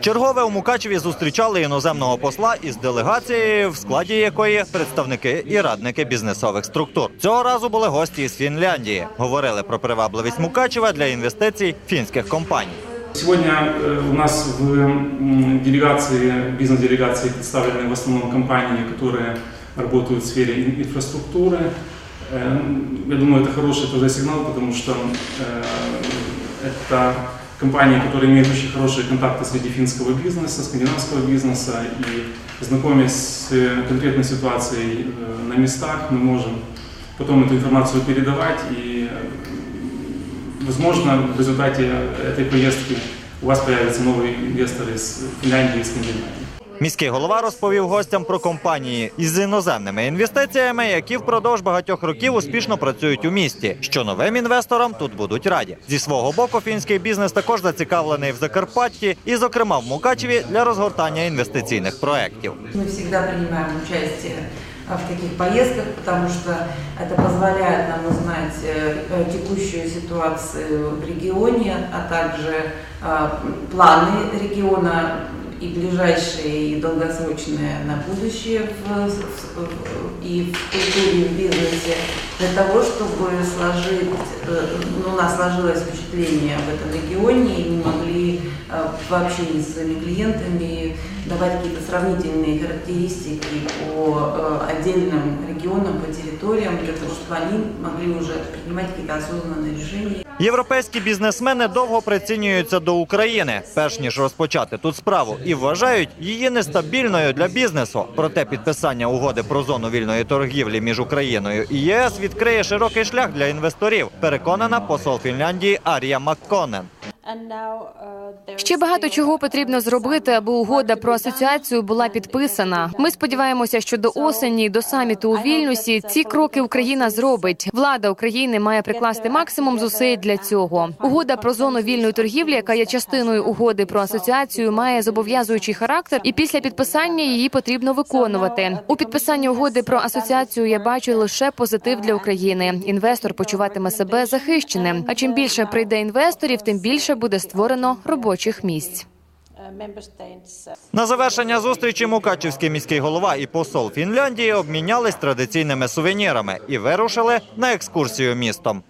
Чергове у Мукачеві зустрічали іноземного посла із делегацією, в складі якої представники і радники бізнесових структур. Цього разу були гості із Фінляндії. Говорили про привабливість Мукачева для інвестицій фінських компаній. Сегодня э, у нас в м, делегации, бизнес-делегации представлены в основном компании, которые работают в сфере ин- инфраструктуры. Э, Я думаю, это хороший тоже сигнал, потому что э, это компании, которые имеют очень хорошие контакты среди финского бизнеса, скандинавского бизнеса. И знакомясь с э, конкретной ситуацией э, на местах, мы можем потом эту информацию передавать и э, Возможно, в результате этой поездки у вас появятся новые инвесторы из Финляндии и Скандинавии. Міський голова розповів гостям про компанії із іноземними інвестиціями, які впродовж багатьох років успішно працюють у місті. Що новим інвесторам тут будуть раді. Зі свого боку, фінський бізнес також зацікавлений в Закарпатті і, зокрема, в Мукачеві для розгортання інвестиційних проєктів. Мы всегда принимаем участие а, в таких поездках, потому что это позволяет нам узнать э, э, текущую ситуацию в регионе, а также а, планы региона и ближайшие, и долгосрочные на будущее в, в- в- и в культуре, и в бизнесе, для того, чтобы сложить, э, ну, у нас сложилось впечатление об этом регионе, и мы могли э, в общении с своими клиентами давать какие-то сравнительные характеристики по э, отдельным регионам, по территориям, для того, чтобы они могли уже принимать какие-то осознанные решения. Європейські бізнесмени довго прицінюються до України, перш ніж розпочати тут справу, і вважають її нестабільною для бізнесу. Проте підписання угоди про зону вільної торгівлі між Україною і ЄС відкриє широкий шлях для інвесторів. Переконана посол Фінляндії Арія Макконен. Ще багато чого потрібно зробити, аби угода про асоціацію була підписана. Ми сподіваємося, що до осені, до саміту у Вільнюсі, ці кроки Україна зробить. Влада України має прикласти максимум зусиль для цього. Угода про зону вільної торгівлі, яка є частиною угоди про асоціацію, має зобов'язуючий характер, і після підписання її потрібно виконувати. У підписанні угоди про асоціацію я бачу лише позитив для України. Інвестор почуватиме себе захищеним. А чим більше прийде інвесторів, тим більше буде створено робочих місць. На завершення зустрічі Мукачівський міський голова і посол Фінляндії обмінялись традиційними сувенірами і вирушили на екскурсію містом.